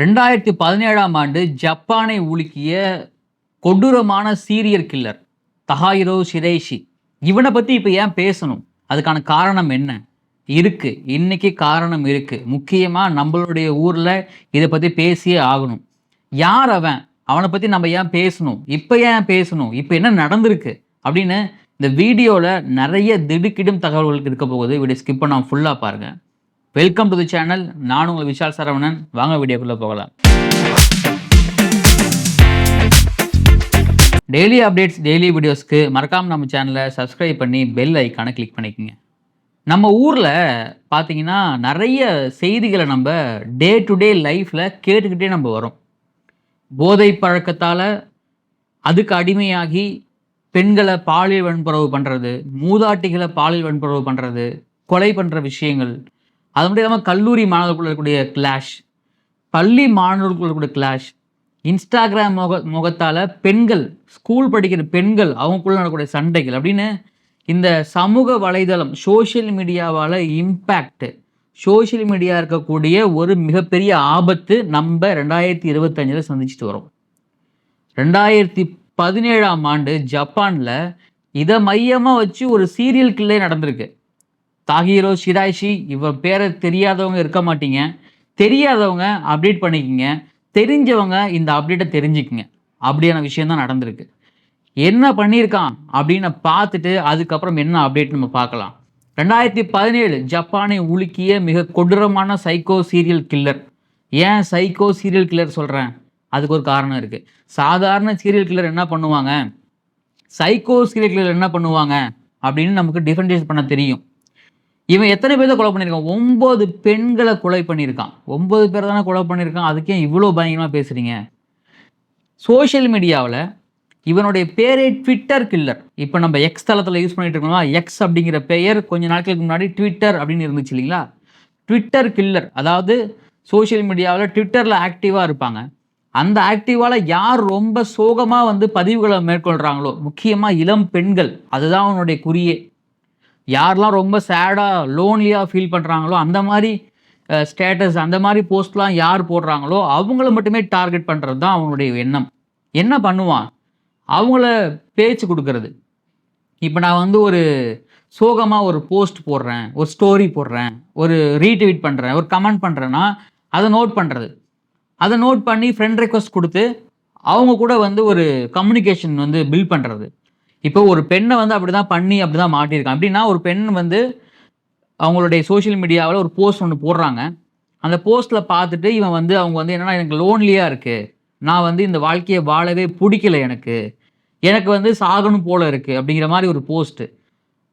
ரெண்டாயிரத்தி பதினேழாம் ஆண்டு ஜப்பானை உலுக்கிய கொடூரமான சீரியல் கில்லர் தஹாயிரோ ஷிரேஷி. இவனை பற்றி இப்போ ஏன் பேசணும்? அதுக்கான காரணம் என்ன? இருக்குது இன்னைக்கு காரணம் இருக்குது முக்கியமாக நம்மளுடைய ஊரில் இதை பற்றி பேசியே ஆகணும். யார் அவன்? அவனை பற்றி நம்ம ஏன் பேசணும்? இப்போ ஏன் பேசணும்? இப்போ என்ன நடந்திருக்கு? அப்படின்னு இந்த வீடியோவில் நிறைய திடுக்கிடும் தகவல்கள் இருக்க போகுது. வீடியோ ஸ்கிப் பண்ண ஃபுல்லாக பாருங்கள் வெல்கம் டு தி சேனல் நான் உங்கள் விஷால் சரவணன். வாங்க வீடியோக்குள்ளே போகலாம். டெய்லி அப்டேட்ஸ் டெய்லி வீடியோஸ்க்கு மறக்காமல் நம்ம சேனலை சப்ஸ்கிரைப் பண்ணி பெல் ஐக்கானை கிளிக் பண்ணிக்கோங்க. நம்ம ஊரில் பார்த்தீங்கன்னா நிறைய செய்திகளை நம்ம டே டு டே லைஃப்பில் கேட்டுக்கிட்டே நம்ம வரோம். போதை பழக்கத்தால் அதுக்கு அடிமையாகி பெண்களை பாலியல் வன்புறவு பண்ணுறது மூதாட்டிகளை பாலியல் வன்புறவு பண்ணுறது கொலை பண்ணுற விஷயங்கள் அது மட்டும் இல்லாமல் கல்லூரி மாணவர்களுக்குள்ள இருக்கக்கூடிய கிளாஷ் பள்ளி மாணவர்களுக்குள்ள இருக்கக்கூடிய கிளாஷ் இன்ஸ்டாகிராம் முக முகத்தால் பெண்கள் ஸ்கூல் படிக்கிற பெண்கள் அவங்களுக்குள்ள நடக்கூடிய சண்டைகள் அப்படின்னு இந்த சமூக வலைதளம் சோஷியல் மீடியாவால் இம்பேக்ட் சோஷியல் மீடியா இருக்கக்கூடிய ஒரு மிகப்பெரிய ஆபத்து நம்ம ரெண்டாயிரத்தி இருபத்தஞ்சில் சந்திச்சுட்டு வரோம். ரெண்டாயிரத்தி பதினேழாம் ஆண்டு ஜப்பானில் இதை மையமாக வச்சு ஒரு சீரியல் கில்லே நடந்திருக்கு. தாகிரோ ஷிராய்ஷி இவர் பேரை தெரியாதவங்க இருக்க மாட்டீங்க. தெரியாதவங்க அப்டேட் பண்ணிக்கிங்க. தெரிஞ்சவங்க இந்த அப்டேட்டை தெரிஞ்சுக்குங்க. அப்படியான விஷயம் தான் நடந்திருக்கு. என்ன பண்ணியிருக்கான் அப்படின்னு பார்த்துட்டு அதுக்கப்புறம் என்ன அப்டேட் நம்ம பார்க்கலாம். ரெண்டாயிரத்தி பதினேழு ஜப்பானை உலுக்கிய மிக கொடூரமான சைக்கோ சீரியல் கில்லர் ஏன் சைக்கோ சீரியல் கில்லர் சொல்கிறேன் அதுக்கு ஒரு காரணம் இருக்குது சாதாரண சீரியல் கில்லர் என்ன பண்ணுவாங்க? சைக்கோ சீரியல் கில்லர் என்ன பண்ணுவாங்க? அப்படின்னு நமக்கு டிஃபரன்ஷியேட் பண்ண தெரியும். இவன் எத்தனை பேர்த்த கொலை பண்ணியிருக்கான்? ஒம்பது பெண்களை கொலை பண்ணியிருக்கான். ஒம்பது பேர் தானே கொலை பண்ணியிருக்கான். அதுக்கே இவ்வளோ பயங்கரமாக பேசுகிறீங்க சோஷியல் மீடியாவில் இவனுடைய பேரே ட்விட்டர் கில்லர் இப்போ நம்ம எக்ஸ் தளத்தில் யூஸ் பண்ணிட்டு இருக்கோம்னா எக்ஸ் அப்படிங்கிற பெயர் கொஞ்ச நாட்களுக்கு முன்னாடி ட்விட்டர் அப்படின்னு இருந்துச்சு இல்லைங்களா? ட்விட்டர் கில்லர் அதாவது சோஷியல் மீடியாவில் ட்விட்டரில் ஆக்டிவாக இருப்பாங்க. அந்த ஆக்டிவால் யார் ரொம்ப சோகமாக வந்து பதிவுகளை மேற்கொள்கிறாங்களோ முக்கியமாக இளம் பெண்கள் அதுதான் அவனுடைய குறியே. யாரெல்லாம் ரொம்ப சேடாக லோன்லியாக ஃபீல் பண்ணுறாங்களோ அந்த மாதிரி ஸ்டேட்டஸ் அந்த மாதிரி போஸ்ட்லாம் யார் போடுறாங்களோ அவங்கள மட்டுமே டார்கெட் பண்ணுறது தான் அவங்களுடைய எண்ணம். என்ன பண்ணுவான்? அவங்கள பேச்சு கொடுக்கறது. இப்போ நான் வந்து ஒரு சோகமாக ஒரு போஸ்ட் போடுறேன் ஒரு ஸ்டோரி போடுறேன் ஒரு ரீட்வீட் பண்ணுறேன் ஒரு கமெண்ட் பண்ணுறேன்னா அதை நோட் பண்ணுறது அதை நோட் பண்ணி ஃப்ரெண்ட் ரெக்வஸ்ட் கொடுத்து அவங்க கூட வந்து ஒரு கம்யூனிகேஷன் வந்து பில்ட் பண்ணுறது இப்போ ஒரு பெண்ணை வந்து அப்படி தான் பண்ணி அப்படி தான் மாட்டியிருக்கான். அப்படின்னா ஒரு பெண் வந்து அவங்களுடைய சோஷியல் மீடியாவில் ஒரு போஸ்ட் ஒன்று போடுறாங்க. அந்த போஸ்ட்டில் பார்த்துட்டு இவன் வந்து அவங்க வந்து என்னென்னா எனக்கு லோன்லியாக இருக்குது நான் வந்து இந்த வாழ்க்கையை வாழவே பிடிக்கல எனக்கு. எனக்கு வந்து சாகணும் போல் இருக்குது அப்படிங்கிற மாதிரி ஒரு போஸ்ட்டு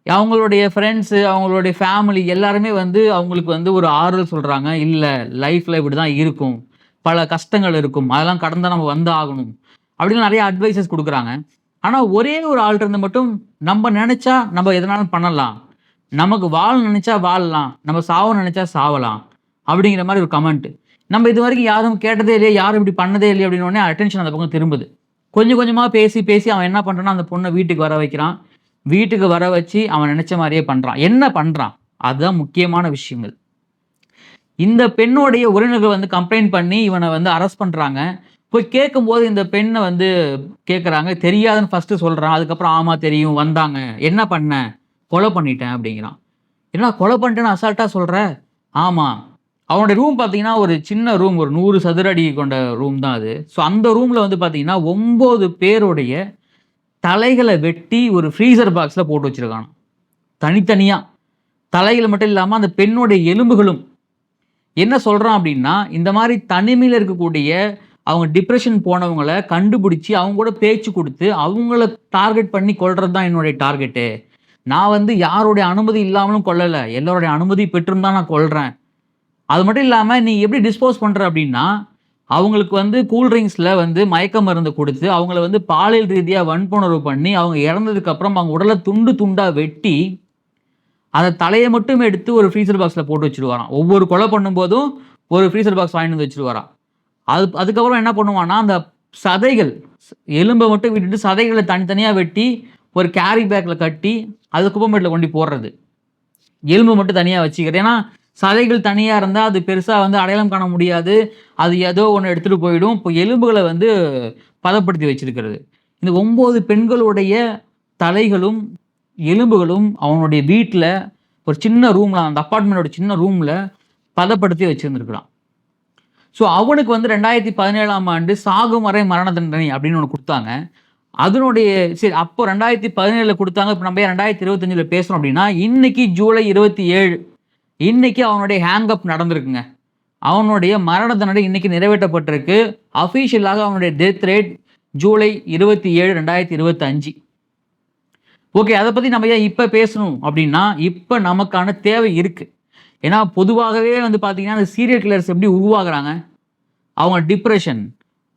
அவங்களுடைய ஃப்ரெண்ட்ஸு அவங்களுடைய ஃபேமிலி எல்லாருமே வந்து அவங்களுக்கு வந்து ஒரு ஆறுதல் சொல்கிறாங்க இல்லை லைஃப்பில் இப்படி தான் இருக்கும். பல கஷ்டங்கள் இருக்கும். அதெல்லாம் கடந்தால் நம்ம வந்து ஆகணும். அப்படின்னு நிறைய அட்வைசஸ் கொடுக்குறாங்க. ஆனால் ஒரே ஒரு ஆள் இருந்து மட்டும் நம்ம நினச்சா நம்ம எதனாலும் பண்ணலாம். நமக்கு வாழ நினச்சா வாழலாம். நம்ம சாவ நினச்சா சாவலாம். அப்படிங்கிற மாதிரி ஒரு கமெண்ட் நம்ம இது வரைக்கும் யாரும் கேட்டதே இல்லையா? யாரும் இப்படி பண்ணதே இல்லையா? அப்படின்னு உடனே அட்டென்ஷன் அந்த பக்கம் திரும்புது. கொஞ்சம் கொஞ்சமாக பேசி பேசி அவன் என்ன பண்ணுறான்னா அந்த பொண்ணை வீட்டுக்கு வர வைக்கிறான். வீட்டுக்கு வர வச்சு அவன் நினச்ச மாதிரியே பண்ணுறான் என்ன பண்ணுறான் அதுதான் முக்கியமான விஷயங்கள். இந்த பெண்ணுடைய உறவினர்கள் வந்து கம்ப்ளைண்ட் பண்ணி இவனை வந்து அரெஸ்ட் பண்ணுறாங்க போய் கேட்கும்போது இந்த பெண்ணை வந்து கேட்குறாங்க தெரியாதுன்னு ஃபஸ்ட்டு சொல்கிறான் அதுக்கப்புறம் ஆமாம் தெரியும் வந்தாங்க. என்ன பண்ண? கொலை பண்ணிட்டேன் அப்படிங்கிறான். என்ன கொலை பண்ணிட்டேன்னு அசால்ட்டாக சொல்கிற ஆமாம் அவனுடைய ரூம் பார்த்தீங்கன்னா ஒரு சின்ன ரூம் ஒரு நூறு சதுர அடி கொண்ட ரூம் தான் அது. ஸோ அந்த ரூமில் வந்து பார்த்தீங்கன்னா ஒம்பது பேருடைய தலைகளை வெட்டி ஒரு ஃப்ரீசர் பாக்ஸில் போட்டு வச்சுருக்கான் தனித்தனியாக தலைகள் மட்டும் இல்லாமல் அந்த பெண்ணுடைய எலும்புகளும். என்ன சொல்கிறான் அப்படின்னா இந்த மாதிரி தனிமையில் இருக்கக்கூடிய அவங்க டிப்ரெஷன் போனவங்களை கண்டுபிடிச்சி அவங்க கூட பேச்சு கொடுத்து அவங்கள டார்கெட் பண்ணி கொள்றது தான் என்னுடைய டார்கெட்டு நான் வந்து யாருடைய அனுமதி இல்லாமலும் கொல்லலை. எல்லோருடைய அனுமதி பெற்றும் தான் நான் கொள்கிறேன் அது மட்டும் இல்லாமல் நீ எப்படி டிஸ்போஸ் பண்ணுற அப்படின்னா அவங்களுக்கு வந்து கூல்ட்ரிங்க்ஸில் வந்து மயக்க மருந்து கொடுத்து அவங்கள வந்து பாலியல் ரீதியாக வன்புணர்வு பண்ணி அவங்க இறந்ததுக்கப்புறம் அவங்க உடலை துண்டு துண்டாக வெட்டி அதை தலையை மட்டும் எடுத்து ஒரு ஃப்ரீசர் பாக்ஸில் போட்டு வச்சுட்டு வரான் ஒவ்வொரு கொலை பண்ணும்போதும் ஒரு ஃப்ரீசர் பாக்ஸ் வாங்கிட்டு வந்து வச்சுட்டு வரான் அது அதுக்கப்புறம் என்ன பண்ணுவான்னா அந்த சதைகள் எலும்பை மட்டும் விட்டுட்டு சதைகளை தனித்தனியாக வெட்டி ஒரு கேரி பேக்கில் கட்டி அது குப்பமேட்டில் கொண்டு போடுறது. எலும்பு மட்டும் தனியாக வச்சுக்கிறது. ஏன்னா சதைகள் தனியாக இருந்தால் அது பெருசாக வந்து அடையாளம் காண முடியாது. அது ஏதோ ஒன்று எடுத்துகிட்டு போயிடும். இப்போ எலும்புகளை வந்து பதப்படுத்தி வச்சிருக்கிறது. இந்த ஒம்பது பெண்களுடைய தலைகளும் எலும்புகளும் அவனுடைய வீட்டில் ஒரு சின்ன ரூமில் அந்த அப்பார்ட்மெண்ட்டோட சின்ன ரூமில் பதப்படுத்தி வச்சுருந்துருக்குறான். ஸோ அவனுக்கு வந்து ரெண்டாயிரத்தி பதினேழாம் ஆண்டு சாகும் வரை மரண தண்டனை அப்படின்னு ஒன்று கொடுத்தாங்க. அதனுடைய சரி அப்போ ரெண்டாயிரத்தி பதினேழில் கொடுத்தாங்க. இப்போ நம்ம ஏன் ரெண்டாயிரத்தி இருபத்தஞ்சில் பேசுகிறோம் அப்படின்னா இன்னைக்கு ஜூலை இருபத்தி ஏழு இன்னைக்கு அவனுடைய ஹேங்கப் நடந்திருக்குங்க. அவனுடைய மரண தண்டனை இன்னைக்கு நிறைவேற்றப்பட்டிருக்கு. அஃபீஷியலாக அவனுடைய டெத் ரேட் ஜூலை இருபத்தி ஏழு ரெண்டாயிரத்தி இருபத்தஞ்சு. ஓகே அதை பற்றி நம்ம ஏன் இப்போ பேசணும் அப்படின்னா இப்போ நமக்கான தேவை இருக்குது ஏன்னா பொதுவாகவே வந்து பார்த்திங்கன்னா அந்த சீரியல் கில்லர்ஸ் எப்படி உருவாகுறாங்க? அவங்க டிப்ரெஷன்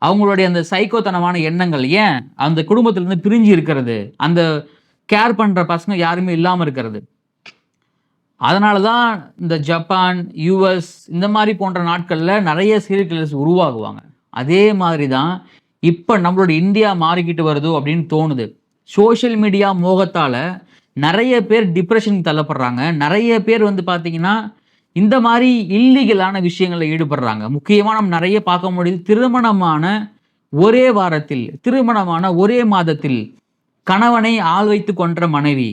அவங்களுடைய அந்த சைக்கோத்தனமான எண்ணங்கள் ஏன் அந்த குடும்பத்திலேருந்து பிரிஞ்சு இருக்கிறது? அந்த கேர் பண்ணுற பசங்க யாருமே இல்லாமல் இருக்கிறது. அதனால தான் இந்த ஜப்பான் யூஎஸ் இந்த மாதிரி போன்ற நாட்களில் நிறைய சீரியல் கில்லர்ஸ் உருவாகுவாங்க. அதே மாதிரி தான் இப்போ நம்மளோட இந்தியா மாறிக்கிட்டு வருதோ அப்படின்னு தோணுது. சோஷியல் மீடியா மோகத்தால் நிறைய பேர் டிப்ரெஷனுக்கு தள்ளப்படுறாங்க. நிறைய பேர் வந்து பார்த்திங்கன்னா இந்த மாதிரி இல்லீகலான விஷயங்களில் ஈடுபடுறாங்க. முக்கியமாக நம்ம நிறைய பார்க்க முடியுது திருமணமான ஒரே வாரத்தில் திருமணமான ஒரே மாதத்தில் கணவனை ஆள் வைத்து கொன்ற மனைவி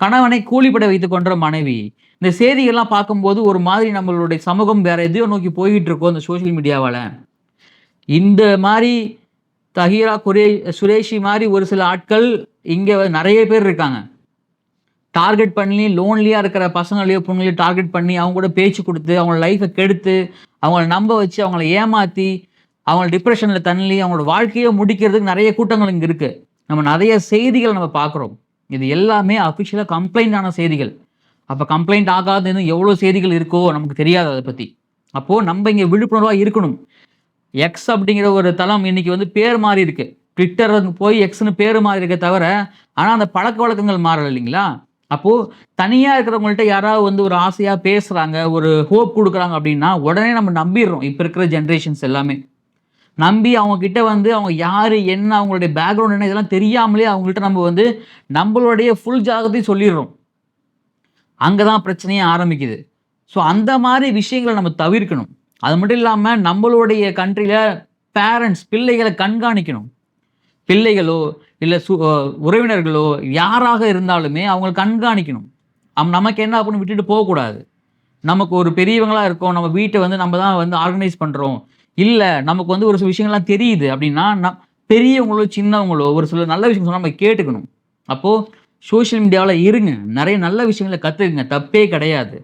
கணவனை கூலிப்பட வைத்து கொன்ற மனைவி இந்த செய்திகள்லாம் பார்க்கும்போது ஒரு மாதிரி நம்மளுடைய சமூகம் வேற எதையோ நோக்கி போய்கிட்டு இருக்கோம் இந்த சோஷியல் மீடியாவால் இந்த மாதிரி தஹீரா குரே சுரேஷி மாதிரி ஒரு சில ஆட்கள் இங்கே நிறைய பேர் இருக்காங்க. டார்கெட் பண்ணி லோன்லியாக இருக்கிற பசங்களையோ பொண்ணுங்களையோ டார்கெட் பண்ணி அவங்க கூட பேச்சு கொடுத்து அவங்க லைஃப்பை கெடுத்து அவங்கள நம்ப வச்சு அவங்கள ஏமாற்றி அவங்கள டிப்ரெஷனில் தள்ளி அவங்களோட வாழ்க்கையை முடிக்கிறதுக்கு நிறைய கூட்டங்கள் இங்கே இருக்குது நம்ம நிறைய செய்திகள் நம்ம பார்க்குறோம். இது எல்லாமே அஃபிஷியலாக கம்ப்ளைண்ட் ஆன செய்திகள். அப்போ கம்ப்ளைண்ட் ஆகாத இன்னும் எவ்வளோ செய்திகள் இருக்கோ நமக்கு தெரியாது அதை பற்றி அப்போது நம்ம இங்கே விழிப்புணர்வாக இருக்கணும். எக்ஸ் அப்படிங்கிற ஒரு தளம் இன்னைக்கு வந்து பேர் மாறி இருக்குது ட்விட்டர் போய் எக்ஸ்னு பேர் மாறி இருக்க தவிர ஆனால் அந்த பழக்க வழக்கங்கள் மாறலை இல்லைங்களா? அப்போது தனியாக இருக்கிறவங்கள்ட்ட யாராவது வந்து ஒரு ஆசையாக பேசுகிறாங்க ஒரு ஹோப் கொடுக்குறாங்க அப்படின்னா உடனே நம்ம நம்பிடுறோம். இப்போ இருக்கிற ஜென்ரேஷன்ஸ் எல்லாமே. நம்பி அவங்கக்கிட்ட வந்து அவங்க யார் என்ன அவங்களுடைய பேக்ரவுண்ட் என்ன இதெல்லாம் தெரியாமலே அவங்கள்ட்ட நம்ம வந்து நம்மளுடைய ஃபுல் ஜாகத்தையும் சொல்லிடுறோம். அங்கே தான் பிரச்சனையே ஆரம்பிக்குது. ஸோ அந்த மாதிரி விஷயங்களை நம்ம தவிர்க்கணும். அது மட்டும் இல்லாமல் நம்மளுடைய கண்ட்ரியில் பேரண்ட்ஸ் பிள்ளைகளை கண்காணிக்கணும். பிள்ளைகளோ இல்லை சு உறவினர்களோ யாராக இருந்தாலுமே அவங்களை கண்காணிக்கணும். அவன் நமக்கு என்ன அப்படின்னு விட்டுட்டு போகக்கூடாது. நமக்கு ஒரு பெரியவங்களாக இருக்கோம். நம்ம வீட்டை வந்து நம்ம தான் வந்து ஆர்கனைஸ் பண்ணுறோம் இல்லை நமக்கு வந்து ஒரு சில விஷயங்கள்லாம் தெரியுது அப்படின்னா நம் பெரியவங்களோ சின்னவங்களோ ஒரு சில நல்ல விஷயம் சொன்னால் நம்ம கேட்டுக்கணும். அப்போது சோஷியல் மீடியாவில் இருங்க. நிறைய நல்ல விஷயங்களை கற்றுக்குங்க தப்பே கிடையாது.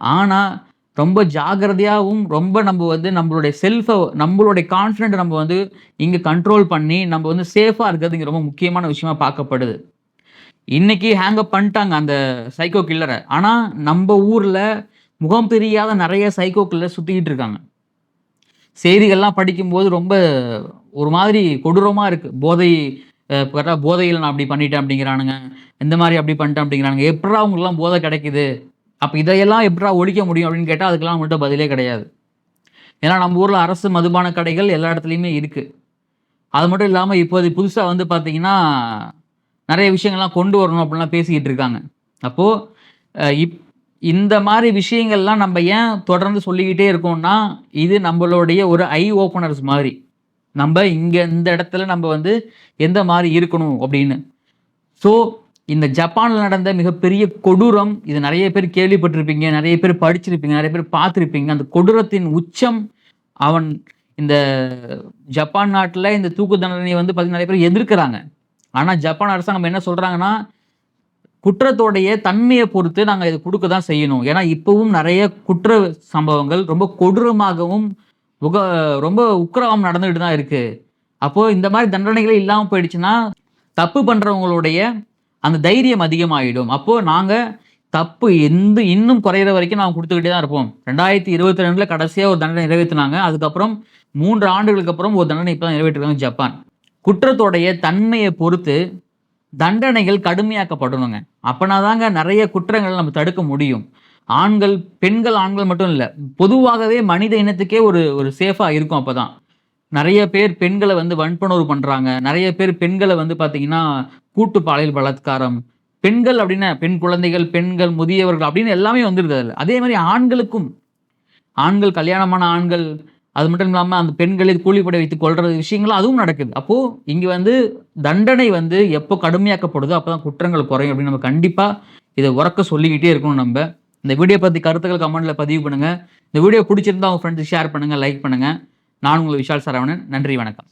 ஆனால் ரொம்ப ஜாக்கிரதையாகவும் ரொம்ப நம்ம வந்து நம்மளுடைய செல்ஃபை நம்மளுடைய கான்ஃபிடென்ட் நம்ம வந்து இங்கே கண்ட்ரோல் பண்ணி நம்ம வந்து சேஃபாக இருக்கிறது இங்கே ரொம்ப முக்கியமான விஷயமா பார்க்கப்படுது. இன்னைக்கு ஹேங்கப் பண்ணிட்டாங்க அந்த சைக்கோ கில்லரை ஆனால் நம்ம ஊரில் முகம் தெரியாத நிறைய சைக்கோ கில்லர் சுற்றிக்கிட்டு இருக்காங்க. செய்திகள்லாம் படிக்கும்போது ரொம்ப ஒரு மாதிரி கொடூரமாக இருக்குது போதை கரெக்டாக போதையில் நான் அப்படி பண்ணிட்டேன் அப்படிங்கிறானுங்க. இந்த மாதிரி அப்படி பண்ணிட்டேன் அப்படிங்கிறானுங்க. எப்படா அவங்களுக்குலாம் போதை கிடைக்குது? அப்போ இதையெல்லாம் எப்படா ஒழிக்க முடியும் அப்படின்னு கேட்டால் அதுக்கெல்லாம் மட்டும் பதிலே கிடையாது. ஏன்னா நம்ம ஊரில் அரசு மதுபான கடைகள் எல்லா இடத்துலையுமே இருக்குது அது மட்டும் இல்லாமல் இப்போது புதுசாக வந்து பார்த்தீங்கன்னா நிறைய விஷயங்கள்லாம் கொண்டு வரணும் அப்படின்லாம் பேசிக்கிட்டு இருக்காங்க. அப்போது இப் இந்த மாதிரி விஷயங்கள்லாம் நம்ம ஏன் தொடர்ந்து சொல்லிக்கிட்டே இருக்கோம்னா இது நம்மளுடைய ஒரு ஐ ஓப்பனர்ஸ் மாதிரி. நம்ம இங்கே இந்த இடத்துல நம்ம வந்து எந்த மாதிரி இருக்கணும் அப்படின்னு. ஸோ இந்த ஜப்பானில் நடந்த மிகப்பெரிய கொடூரம் இது நிறைய பேர் கேள்விப்பட்டிருப்பீங்க நிறைய பேர் படிச்சிருப்பீங்க நிறைய பேர் பார்த்துருப்பீங்க. அந்த கொடூரத்தின் உச்சம் அவன் இந்த ஜப்பான் நாட்டில் இந்த தூக்கு தண்டனையை வந்து பார்த்தீங்கன்னா நிறைய பேர் எதிர்க்கிறாங்க. ஆனால் ஜப்பான் அரசாங்கம் என்ன சொல்கிறாங்கன்னா குற்றத்தோடைய தன்மையை பொறுத்து நாங்கள் இது கொடுக்க தான் செய்யணும். ஏன்னா இப்போவும் நிறைய குற்ற சம்பவங்கள் ரொம்ப கொடூரமாகவும் உக ரொம்ப உக்கிரவம் நடந்துகிட்டு தான் இருக்குது அப்போது இந்த மாதிரி தண்டனைகளே இல்லாமல் போயிடுச்சுன்னா தப்பு பண்ணுறவங்களுடைய அந்த தைரியம் அதிகமாகிடும் அப்போது நாங்கள் தப்பு எந்த இன்னும் குறையிற வரைக்கும் நாங்கள் கொடுத்துக்கிட்டே தான் இருப்போம். ரெண்டாயிரத்தி இருபத்தி ரெண்டில் கடைசியாக ஒரு தண்டனை நிறைவேற்றினாங்க அதுக்கப்புறம் மூன்று ஆண்டுகளுக்கு அப்புறம் ஒரு தண்டனை இப்போ தான் நிறைவேற்றிருக்காங்க ஜப்பான். குற்றத்தோடைய தன்மையை பொறுத்து தண்டனைகள் கடுமையாக்கப்படணுங்க அப்போனா தாங்க நிறைய குற்றங்களை நம்ம தடுக்க முடியும். ஆண்கள் பெண்கள் ஆண்கள் மட்டும் இல்லை பொதுவாகவே மனித இனத்துக்கே ஒரு ஒரு சேஃபாக இருக்கும் அப்போ தான் நிறைய பேர் பெண்களை வந்து வன்புணர்வு பண்ணுறாங்க நிறைய பேர் பெண்களை வந்து பார்த்தீங்கன்னா கூட்டு பாலியல் பலாத்காரம். பெண்கள் அப்படின்னா பெண் குழந்தைகள் பெண்கள் முதியவர்கள் அப்படின்னு எல்லாமே வந்துருது அதில். அதே மாதிரி ஆண்களுக்கும். ஆண்கள் கல்யாணமான ஆண்கள் அது மட்டும் இல்லாமல் அந்த பெண்களை கூலிப்படை வைத்து கொள்றது விஷயங்கள் அதுவும் நடக்குது. அப்போது இங்கே வந்து தண்டனை வந்து எப்போ கடுமையாக்கப்படுதோ அப்போ தான் குற்றங்கள் குறையும் அப்படின்னு நம்ம கண்டிப்பாக இதை உறக்க சொல்லிக்கிட்டே இருக்கணும் நம்ம. இந்த வீடியோ பற்றி கருத்துக்கள் கமெண்ட்டில் பதிவு பண்ணுங்கள் இந்த வீடியோ பிடிச்சிருந்தா உங்கள் ஃப்ரெண்ட்ஸுக்கு ஷேர் பண்ணுங்கள் லைக் பண்ணுங்கள் நான் உங்கள் விஷால் சரவணன். நன்றி வணக்கம்.